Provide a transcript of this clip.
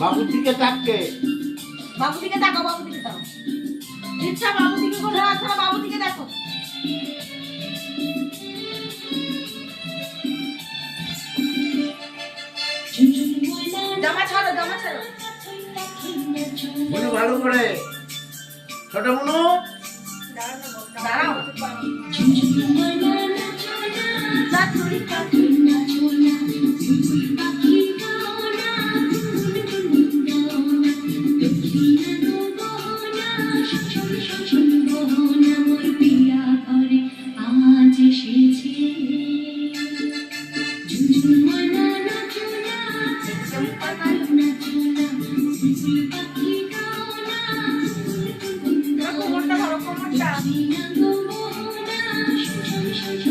বাবুর দিকে তাককে বাবু দিকে তাকাও বাবু দিকে তাকাও। ইচ্ছা বাবু দিকে কোনো আছে না বাবু দিকে দেখো। জামা ছাড়ো জামা ছাড়ো। মনু ভালো করে। ছোট মনু দাঁড়াও। আজ এসেছে ঝুমঝুমানা নাচনা চম্পা নাচনা বুলবুল পাখি গানা এবার কোমরটা। ধরো কোমরটা বিনা গো মোহনা শোষণ শোষণ মোহনা মোর পিয়া কোমর ধরে নাচো